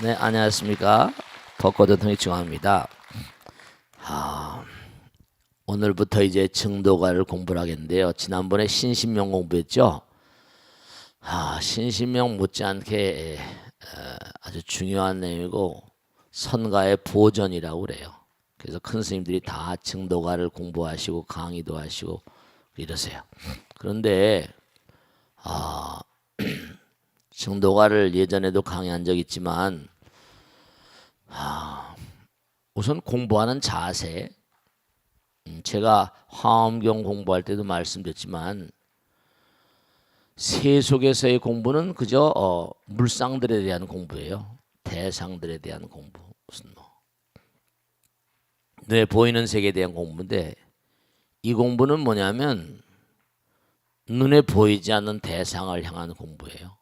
네, 안녕하십니까. 벚꽃 전통의 중화입니다. 아, 오늘부터 이제 증도가를 공부를 하겠는데요. 지난번에 신신명 공부했죠. 아, 신신명 못지않게 에, 아주 중요한 내용이고 선가의 보전이라고 그래요. 그래서 큰 스님들이 다 증도가를 공부하시고 강의도 하시고 이러세요. 그런데 아, 증도가를 예전에도 강의한 적 있지만 아, 우선 공부하는 자세 음, 제가 화엄경 공부할 때도 말씀드렸지만 세속에서의 공부는 그저 어, 물상들에 대한 공부예요. 대상들에 대한 공부 무슨 뭐뇌 보이는 세계에 대한 공부인데 이 공부는 뭐냐면 눈에 보이지 않는 대상을 향한 공부예요.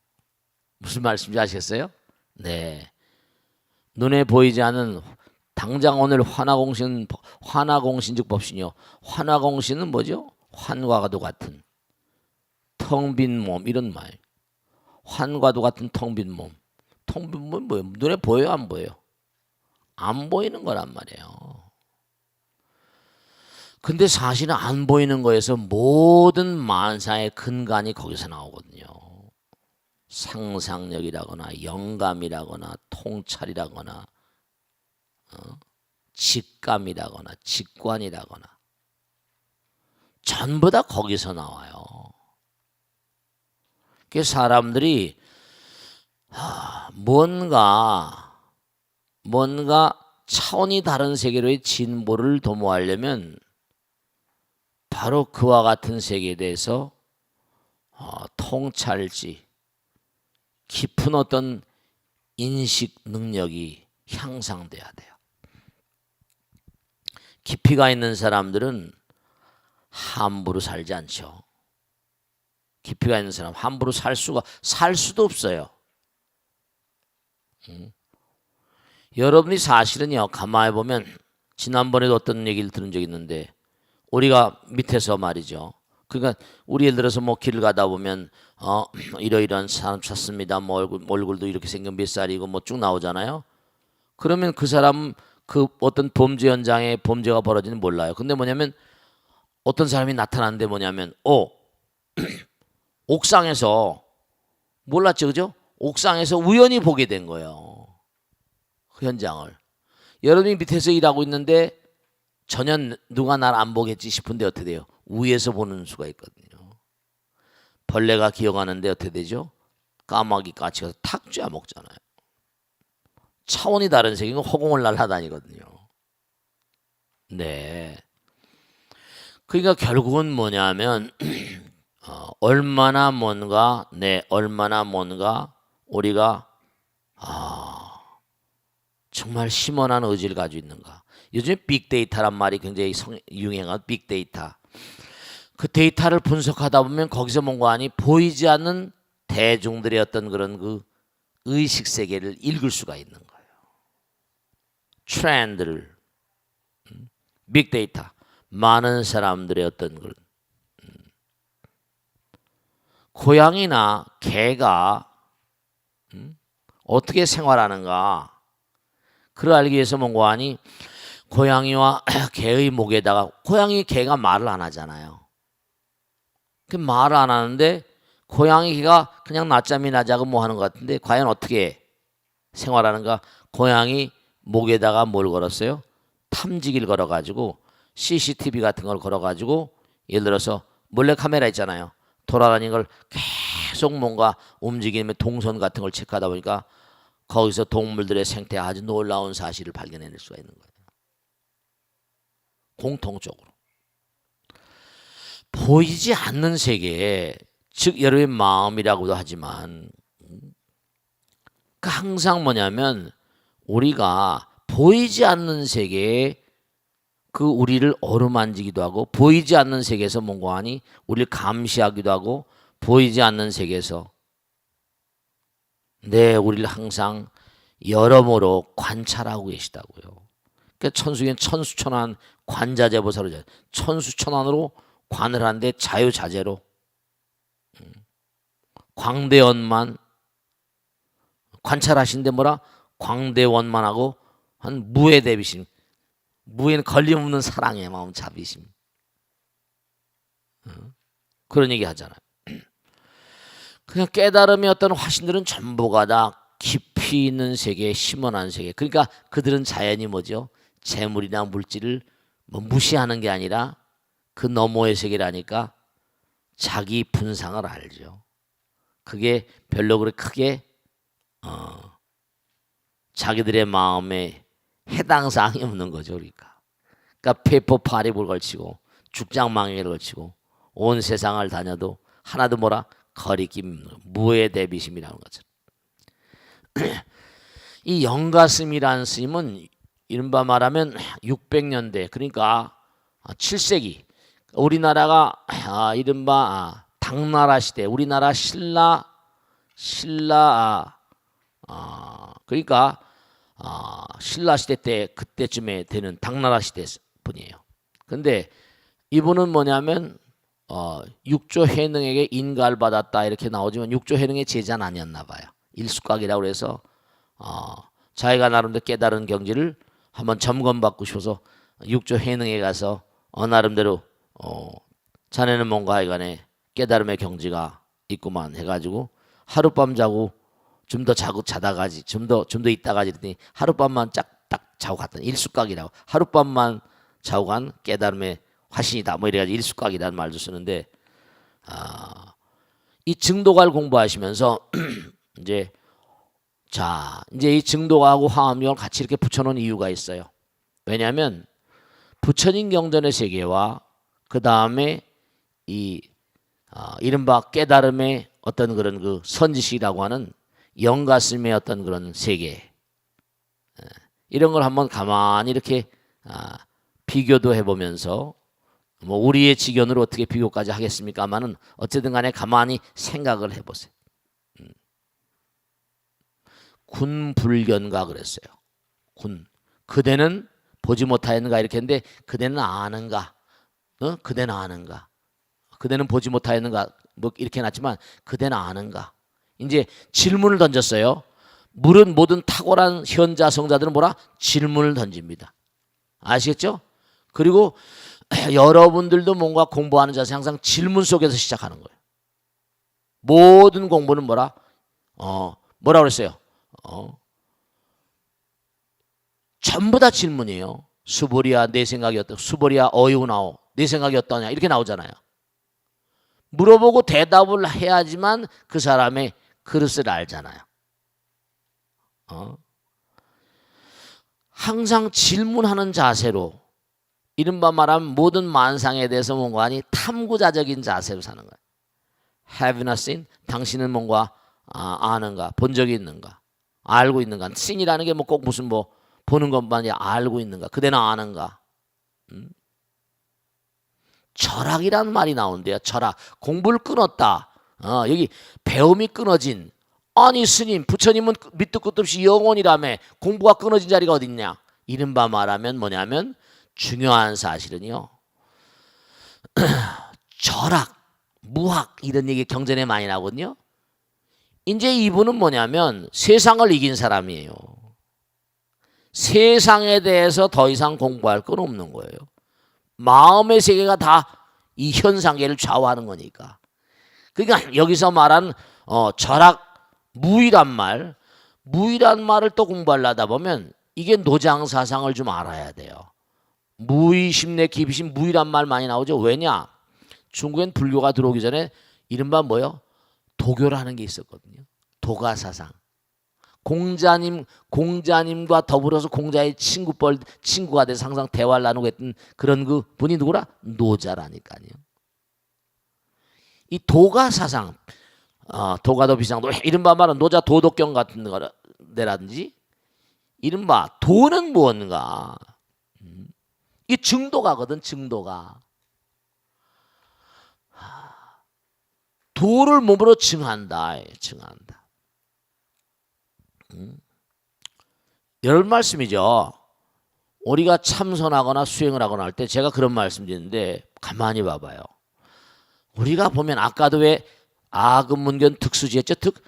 무슨 말씀인지 아시겠어요? 네. 눈에 보이지 않는 당장 오늘 환화공신 환화공신즉 법신이요. 환화공신은 뭐죠? 환과도 같은 텅 빈 몸 이런 말. 환과도 같은 텅 빈 몸. 텅 빈 몸은 뭐예요? 눈에 보여요, 안 보여요? 안 보이는 거란 말이에요. 근데 사실은 안 보이는 거에서 모든 만사의 근간이 거기서 나오거든요. 상상력이라거나 영감이라거나 통찰이라거나 어? 직감이라거나 직관이라거나 전부 다 거기서 나와요. 그 사람들이 하, 뭔가 뭔가 차원이 다른 세계로의 진보를 도모하려면 바로 그와 같은 세계에 대해서 어, 통찰지 깊은 어떤 인식 능력이 향상돼야 돼요. 깊이가 있는 사람들은 함부로 살지 않죠. 깊이가 있는 사람 함부로 살 수가 살 수도 없어요. 음. 여러분이 사실은요 가만히 보면 지난번에도 어떤 얘기를 들은 적이 있는데 우리가 밑에서 말이죠. 그러니까 우리 예를 들어서 뭐 길을 가다 보면 어 이러이러한 사람 찾습니다. 뭐 얼굴 얼굴도 이렇게 생긴 몇 살이고 뭐 쭉 나오잖아요. 그러면 그 사람 그 어떤 범죄 현장에 범죄가 벌어지는 몰라요. 근데 뭐냐면 어떤 사람이 나타나는데 뭐냐면 어 옥상에서 몰랐죠, 그죠? 옥상에서 우연히 보게 된 거예요. 그 현장을. 여러분이 밑에서 일하고 있는데 전혀 누가 날 안 보겠지 싶은데 어떻게 돼요? 위에서 보는 수가 있거든요. 벌레가 기어가는데 어떻게 되죠? 까마귀 까치가 탁 쥐어 먹잖아요. 차원이 다른 세계는 허공을 날아다니거든요. 네. 그러니까 결국은 뭐냐면 어, 얼마나 뭔가 네 얼마나 뭔가 우리가 아 정말 심원한 의지를 가지고 있는가. 요즘에 빅데이터란 말이 굉장히 성, 유행한 빅데이터. 그 데이터를 분석하다 보면 거기서 뭔가 아니 보이지 않는 대중들의 어떤 그런 그 의식 세계를 읽을 수가 있는 거예요. 트렌드를. 음, 빅데이터 많은 사람들의 어떤 그런 음, 고양이나 개가 음, 어떻게 생활하는가? 그를 알기 위해서 뭔가 아니 고양이와 개의 목에다가 고양이 개가 말을 안 하잖아요. 그 말을 안 하는데 고양이 개가 그냥 낮잠이 나자고 뭐 하는 것 같은데 과연 어떻게 생활하는가? 고양이 목에다가 뭘 걸었어요? 탐지기를 걸어가지고 CCTV 같은 걸 걸어가지고 예를 들어서 몰래 카메라 있잖아요. 돌아다니는 걸 계속 뭔가 움직이는 동선 같은 걸 체크하다 보니까 거기서 동물들의 생태 아주 놀라운 사실을 발견해낼 수가 있는 거예요. 공통적으로. 보이지 않는 세계, 즉 여러분의 마음이라고도 하지만 그 항상 뭐냐면 우리가 보이지 않는 세계에 그 우리를 어루만지기도 하고 보이지 않는 세계에서 뭔가 하니 우리를 감시하기도 하고 보이지 않는 세계에서 네 우리를 항상 여러모로 관찰하고 계시다고요. 그러니까 천수엔 천수천한 관자재보살을 천수천안으로 관을 하는데 자유자재로 음. 광대연만 관찰하신데 뭐라 광대원만 하고 한 무에 대비심. 무에는 걸림없는 사랑의 마음 자비심. 어? 그런 얘기 하잖아요. 그냥 깨달음의 어떤 화신들은 전부가 다 깊이 있는 세계, 심원한 세계. 그러니까 그들은 자연이 뭐죠? 재물이나 물질을 뭐 무시하는 게 아니라 그 너머의 세계라니까 자기 분상을 알죠. 그게 별로 그렇게 크게 어, 자기들의 마음에 해당 사항이 없는 거죠, 그러니까. 그러니까 페퍼 파리볼 걸치고 죽장망해를 걸치고 온 세상을 다녀도 하나도 뭐라 거리낌 무의 대비심이라는 거죠. 이 영가슴이라는 스님은 이른바 말하면 600년대 그러니까 7세기 우리나라가 아, 이른바 아, 당나라 시대 우리나라 신라 신라 아, 그러니까 아, 신라 시대 때 그때쯤에 되는 당나라 시대 분이에요. 근데 이분은 뭐냐면 어, 육조 해능에게 인가를 받았다 이렇게 나오지만 육조 해능의 제자는 아니었나 봐요. 일숙각이라고 그래서 어, 자기가 나름대로 깨달은 경지를 한번 점검받고 싶어서 육조 해능에 가서 어, 나름대로 어, 자네는 뭔가 하여간에 깨달음의 경지가 있구만 해가지고 하룻밤 자고 좀 더 자고 자다 가지 좀 더 좀 더 있다 가지 그랬더니 하룻밤만 짝 딱 자고 갔더니 일숙각이라고 하룻밤만 자고 간 깨달음의 화신이다 뭐 이래가지고 일숙각이라는 말도 쓰는데 아, 이 증도갈 공부하시면서 이제 자 이제 이 증도가하고 화엄경을 같이 이렇게 붙여놓은 이유가 있어요. 왜냐하면 부처님 경전의 세계와 그 다음에 이 아, 이른바 깨달음의 어떤 그런 그 선지식이라고 하는 영가슴의 어떤 그런 세계 에, 이런 걸 한번 가만히 이렇게 아, 비교도 해보면서 뭐 우리의 지견으로 어떻게 비교까지 하겠습니까마는 어쨌든 간에 가만히 생각을 해보세요. 음. 군불견가 그랬어요. 군 그대는 보지 못하였는가 이렇게 했는데 그대는 아는가? 어? 그대는 아는가? 그대는 보지 못하였는가? 뭐 이렇게 놨지만 그대는 아는가? 이제 질문을 던졌어요. 물은 모든 탁월한 현자 성자들은 뭐라 질문을 던집니다. 아시겠죠? 그리고 여러분들도 뭔가 공부하는 자세 항상 질문 속에서 시작하는 거예요. 모든 공부는 뭐라? 어, 뭐라 그랬어요? 어, 전부 다 질문이에요. 수보리야 내 생각이 어떠? 수보리야 어이우나오 내 생각이 어떠냐 이렇게 나오잖아요. 물어보고 대답을 해야지만 그 사람의 그릇을 알잖아요. 어? 항상 질문하는 자세로 이른바 말하면 모든 만상에 대해서 뭔가니 탐구자적인 자세로 사는 거예요. Have you seen? 당신은 뭔가 아, 아는가? 본 적이 있는가? 알고 있는가? 신이라는 게 뭐 꼭 무슨 뭐 보는 것만이 알고 있는가? 그대는 아는가? 음? 철학이라는 말이 나온대요. 철학. 공부를 끊었다. 어, 여기 배움이 끊어진. 아니 스님, 부처님은 밑도 끝도 없이 영원이라며 공부가 끊어진 자리가 어딨냐? 이른바 말하면 뭐냐면 중요한 사실은요. 철학, 무학 이런 얘기 경전에 많이 나거든요. 이제 이분은 뭐냐면 세상을 이긴 사람이에요. 세상에 대해서 더 이상 공부할 건 없는 거예요. 마음의 세계가 다 이 현상계를 좌우하는 거니까. 그러니까 여기서 말한 어, 철학 무이란 말, 무이란 말을 또 공부하려다 보면 이게 노장 사상을 좀 알아야 돼요. 무의 심내 기비심 무이란 말 많이 나오죠. 왜냐? 중국엔 불교가 들어오기 전에 이른바 뭐요? 도교라는 게 있었거든요. 도가 사상. 공자님 공자님과 더불어서 공자의 친구뻘 친구가 돼서 항상 대화를 나누고 했던 그런 그 분이 누구라 노자라니까요. 이 도가 사상, 어, 도가도 비상도 이른바 말은 노자 도덕경 같은 데라든지 이른바 도는 무언가 음. 이 증도가거든 증도가 도를 몸으로 증한다 증한다. 열 말씀이죠. 우리가 참선하거나 수행을 하거나 할 때 제가 그런 말씀 드리는데 가만히 봐봐요. 우리가 보면 아까도 왜 아금문견 특수지했죠? 특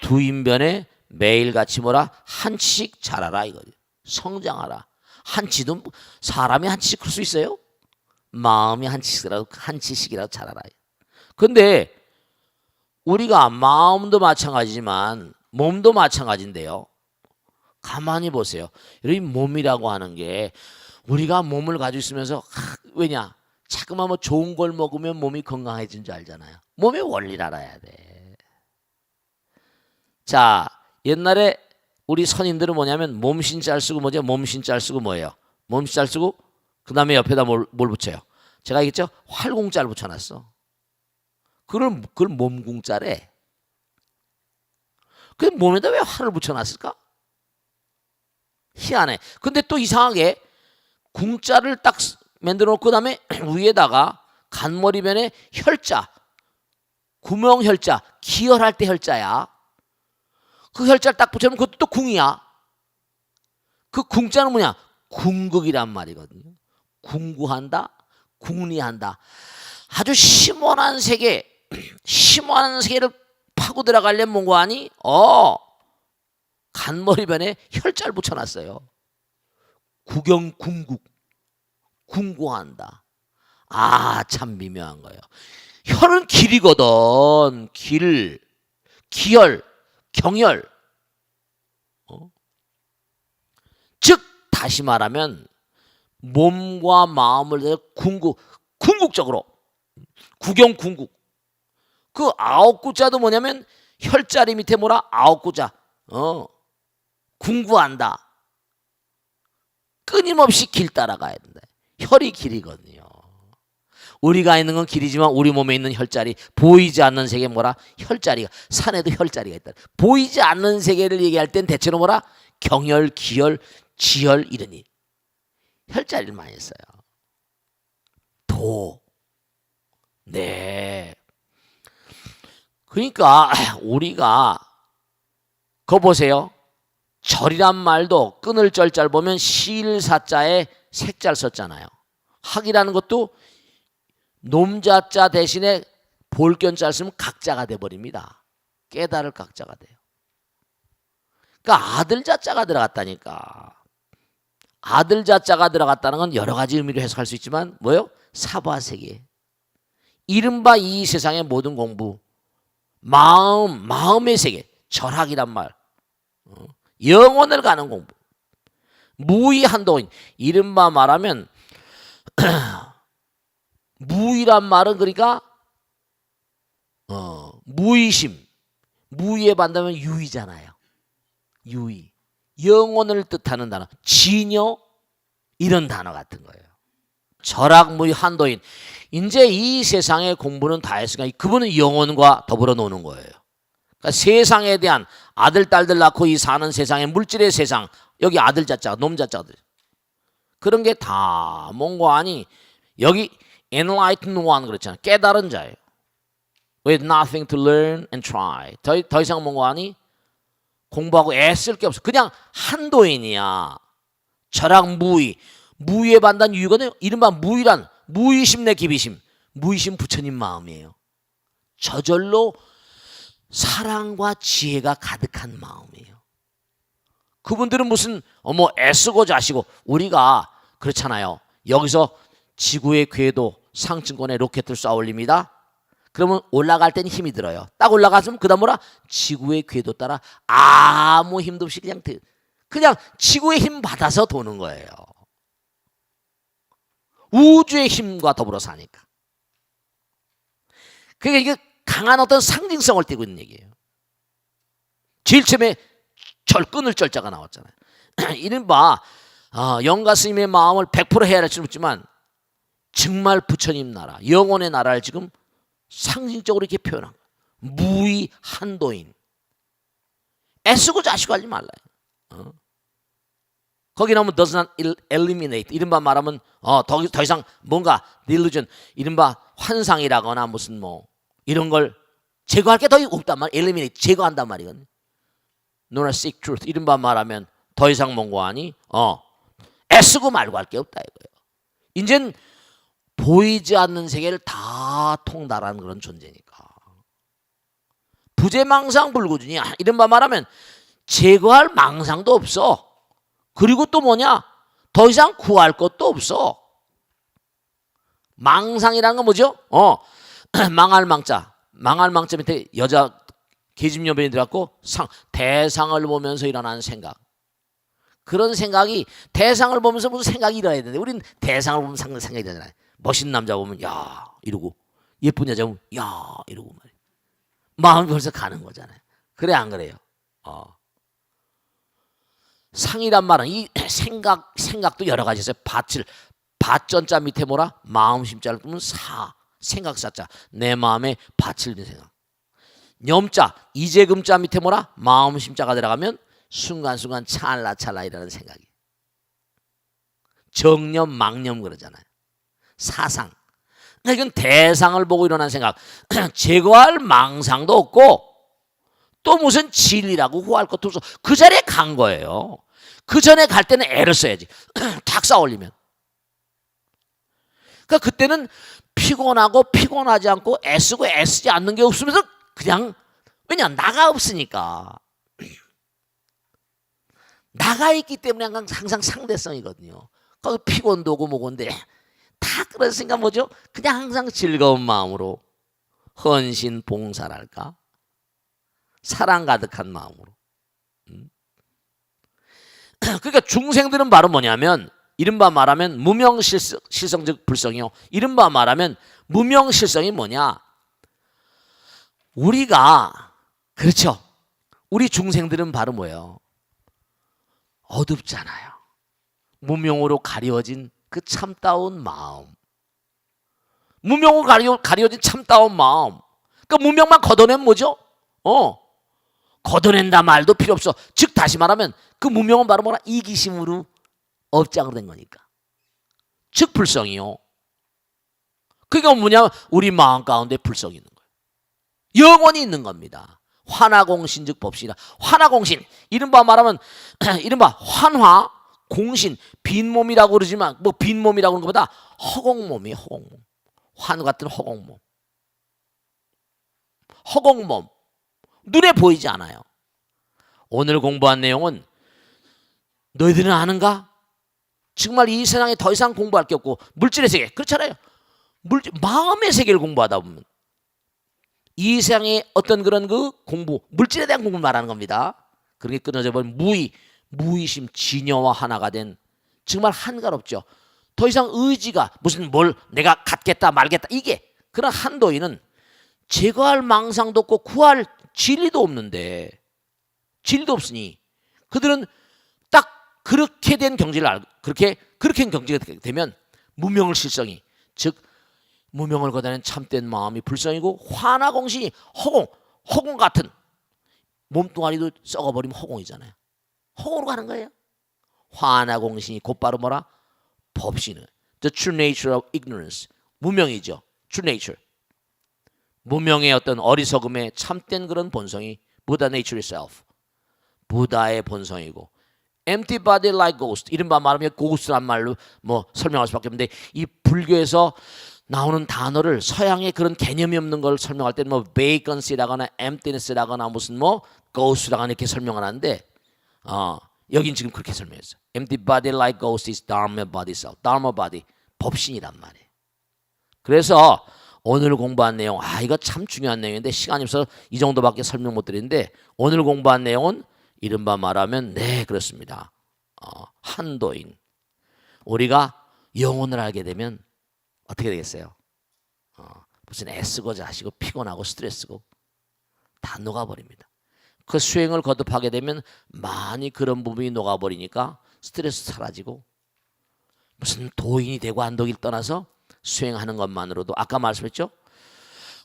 두인변에 매일같이 뭐라 한치씩 자라라 이거지. 성장하라. 한치도 사람이 한치씩 클 수 있어요? 마음이 한치씩이라도 한치씩이라도 자라라. 근데 우리가 마음도 마찬가지지만 몸도 마찬가지인데요. 가만히 보세요. 여러분 몸이라고 하는 게 우리가 몸을 가지고 있으면서 하, 왜냐? 자꾸만 뭐 좋은 걸 먹으면 몸이 건강해진 줄 알잖아요. 몸의 원리를 알아야 돼. 자, 옛날에 우리 선인들은 뭐냐면 몸신자 쓰고 뭐죠? 몸신자 쓰고 뭐예요? 몸신자 쓰고 그 다음에 옆에다 뭘, 뭘 붙여요? 제가 얘기했죠? 활공자를 붙여놨어. 그걸, 그걸 몸궁자래. 그 몸에다 왜 활을 붙여놨을까? 희한해. 근데 또 이상하게 궁자를 딱 만들어 놓고 그다음에 위에다가 간머리변에 혈자, 구명혈자, 기혈할 때 혈자야. 그 혈자를 딱 붙여놓으면 그것도 또 궁이야. 그 궁자는 뭐냐? 궁극이란 말이거든요. 궁구한다, 궁리한다. 아주 심오한 세계, 심오한 세계를 파고 들어가려면 뭔가 하니? 어, 간머리변에 혈자를 붙여놨어요. 구경 궁국, 궁구한다. 아, 참 미묘한 거예요. 혈은 길이거든. 길, 기혈, 경혈. 어? 즉 다시 말하면 몸과 마음을 궁국, 궁극적으로 구경 궁국. 그 아홉 구자도 뭐냐면 혈자리 밑에 뭐라 아홉 구자. 어. 궁구한다. 끊임없이 길 따라가야 된다. 혈이 길이거든요. 우리가 있는 건 길이지만 우리 몸에 있는 혈자리 보이지 않는 세계 뭐라 혈자리가 산에도 혈자리가 있다. 보이지 않는 세계를 얘기할 땐 대체로 뭐라 경혈, 기혈, 지혈 이러니 혈자리를 많이 써요. 도. 네. 그러니까 우리가 거 보세요. 절이란 말도 끊을 절자를 보면 실사자에 색자를 썼잖아요. 학이라는 것도 놈자자 대신에 볼견자를 쓰면 각자가 돼 버립니다. 깨달을 각자가 돼요. 그러니까 아들 자자가 들어갔다니까. 아들 자자가 들어갔다는 건 여러 가지 의미로 해석할 수 있지만 뭐요? 사바세계. 이른바 이 세상의 모든 공부, 마음, 마음의 세계, 절학이란 말, 어? 영혼을 가는 공부, 무의한 도인, 이른바 말하면 무의란 말은 그러니까 어, 무의심, 무의에 반다면 유의잖아요. 유의, 영혼을 뜻하는 단어, 진여 이런 단어 같은 거예요. 절학무의 한도인. 이제 이 세상의 공부는 다 했으니까 그분은 영혼과 더불어 노는 거예요. 그러니까 세상에 대한 아들, 딸들 낳고 이 사는 세상의 물질의 세상, 여기 아들 자자, 놈 자자들. 그런 게 다 뭔가 아니, 여기 enlightened one 그렇잖아요. 깨달은 자예요. With nothing to learn and try. 더, 더 이상 뭔가 아니? 공부하고 애쓸 게 없어. 그냥 한도인이야. 절학 무의. 무의에 반단 유의거든요. 이른바 무의란 무의심 내 기비심. 무의심 부처님 마음이에요. 저절로 사랑과 지혜가 가득한 마음이에요. 그분들은 무슨 어머 애쓰고 자시고 우리가 그렇잖아요. 여기서 지구의 궤도 상층권에 로켓을 쏴 올립니다. 그러면 올라갈 때는 힘이 들어요. 딱 올라갔으면 그다음 뭐라 지구의 궤도 따라 아무 힘도 없이 그냥 그냥 지구의 힘 받아서 도는 거예요. 우주의 힘과 더불어 사니까. 그게 이게 강한 어떤 상징성을 띠고 있는 얘기예요. 제일 처음에 절 끊을 절자가 나왔잖아요. 이른바 어, 영가 스님의 마음을 100% 헤아릴 수는 없지만 정말 부처님 나라, 영혼의 나라를 지금 상징적으로 이렇게 표현한 거예요. 무의 한도인. 애쓰고 자시고 하지 말라요. 어? 거기 나오면 does not eliminate. 이른바 말하면 어, 더, 더 이상 뭔가 delusion 이른바 환상이라거나 무슨 뭐 이런 걸 제거할 게 더 없단 말 eliminate 제거한단 말이거든. Nor seek truth. 이른바 말하면 더 이상 뭔가 하니 어 애쓰고 말고 할 게 없다 이거예요. 이젠 보이지 않는 세계를 다 통달하는 그런 존재니까. 부재망상 불구준이야 이른바 말하면 제거할 망상도 없어. 그리고 또 뭐냐? 더 이상 구할 것도 없어. 망상이라는 건 뭐죠? 어, 망할 망자. 망할 망자 밑에 여자 계집 여변이 들어갔고 상 대상을 보면서 일어나는 생각. 그런 생각이 대상을 보면서 무슨 생각이 일어나야 되는데 우린 대상을 보면 상- 생각이 되잖아요. 멋있는 남자 보면 야 이러고 예쁜 여자 보면 야 이러고 말이야. 마음이 벌써 가는 거잖아요. 그래 안 그래요? 어. 상이란 말은 이 생각 생각도 여러 가지 있어요. 밭을 밭전자 밑에 뭐라 마음 심자를 보면 사 생각 사자 내 마음에 밭을 든 생각. 염자 이재금자 밑에 뭐라 마음 심자가 들어가면 순간순간 찰나찰나이라는 생각이. 정념 망념 그러잖아요. 사상. 이건 대상을 보고 일어난 생각. 제거할 망상도 없고 또 무슨 진리라고 구할 것도 없어. 그 자리에 간 거예요. 그 전에 갈 때는 애를 써야지. 탁 쌓아올리면. 그러니까 그때는 피곤하고 피곤하지 않고 애쓰고 애쓰지 않는 게 없으면서 그냥 왜냐 나가 없으니까 나가 있기 때문에 항상, 상대성이거든요. 거기 피곤도 오고 뭐고인데 다 그랬으니까 뭐죠? 그냥 항상 즐거운 마음으로 헌신 봉사랄까 사랑 가득한 마음으로. 음. 그러니까 중생들은 바로 뭐냐면 이른바 말하면 무명실성 실성적 불성이요. 이른바 말하면 무명실성이 뭐냐? 우리가 그렇죠. 우리 중생들은 바로 뭐예요? 어둡잖아요. 무명으로 가려진 그 참다운 마음. 무명으로 가려, 가려진 참다운 마음. 그러니까 무명만 걷어내면 뭐죠? 어. 걷어낸다 말도 필요 없어. 즉 다시 말하면 그 무명은 바로 뭐라 이기심으로 업장으로 된 거니까. 즉 불성이요. 그게 뭐냐? 우리 마음 가운데 불성이 있는 거예요. 영원히 있는 겁니다. 환화공신 즉 법시다. 환화공신 이른바 말하면 이른바 환화 공신 빈몸이라고 그러지만 뭐 빈몸이라고 하는 것보다 허공몸이 허공몸. 환 같은 허공몸. 허공몸. 눈에 보이지 않아요. 오늘 공부한 내용은 너희들은 아는가? 정말 이 세상에 더 이상 공부할 게 없고 물질의 세계 그렇잖아요. 물질 마음의 세계를 공부하다 보면 이 세상의 어떤 그런 그 공부 물질에 대한 공부를 말하는 겁니다. 그렇게 끊어져 버린 무의 무의심 진여와 하나가 된 정말 한가롭죠. 더 이상 의지가 무슨 뭘 내가 갖겠다 말겠다 이게 그런 한도인은 제거할 망상도 없고 구할 진리도 없는데 진리도 없으니 그들은 딱 그렇게 된 경지를 알고 그렇게 그렇게 경지가 되면 무명을 실성이 즉 무명을 거다는 참된 마음이 불성이고 화나 공신이 허공 허공 같은 몸뚱아리도 썩어버리면 허공이잖아요. 허공으로 가는 거예요. 화나 공신이 곧바로 뭐라 법신은 the true nature of ignorance 무명이죠. true nature 무명의 어떤 어리석음의 참된 그런 본성이 부다 nature itself 부다의 본성이고 empty body like ghost 이른바 말하면 ghost란 말로 뭐 설명할 수밖에 없는데 이 불교에서 나오는 단어를 서양의 그런 개념이 없는 걸 설명할 때는 뭐 vacancy라거나 emptiness라거나 무슨 뭐 ghost라거나 이렇게 설명을 하는데 어, 여긴 지금 그렇게 설명했어요. empty body like ghost is dharma body self. dharma body 법신이란 말이에요. 그래서 오늘 공부한 내용 아 이거 참 중요한 내용인데 시간이 없어서 이 정도밖에 설명 못 드리는데 오늘 공부한 내용은 이른바 말하면 네 그렇습니다. 어, 한도인 우리가 영혼을 알게 되면 어떻게 되겠어요? 어, 무슨 애쓰고자 하시고 피곤하고 스트레스고 다 녹아버립니다. 그 수행을 거듭하게 되면 많이 그런 부분이 녹아버리니까 스트레스 사라지고 무슨 도인이 되고 안 되길 떠나서 수행하는 것만으로도 아까 말씀했죠?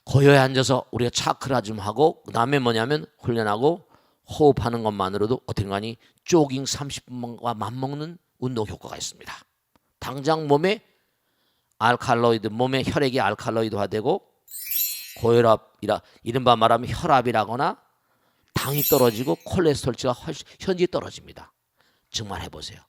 고요에 앉아서 우리가 차크라 좀 하고 그다음에 뭐냐면 훈련하고 호흡하는 것만으로도 어떻게 가니 조깅 30분과 맞먹는 운동 효과가 있습니다. 당장 몸에 알칼로이드 몸의 혈액이 알칼로이드화되고 고혈압이라 이른바 말하면 혈압이라거나 당이 떨어지고 콜레스테롤치가 현저히 떨어집니다. 정말 해보세요.